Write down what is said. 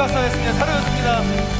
박수 했습니다. 사랑했습니다.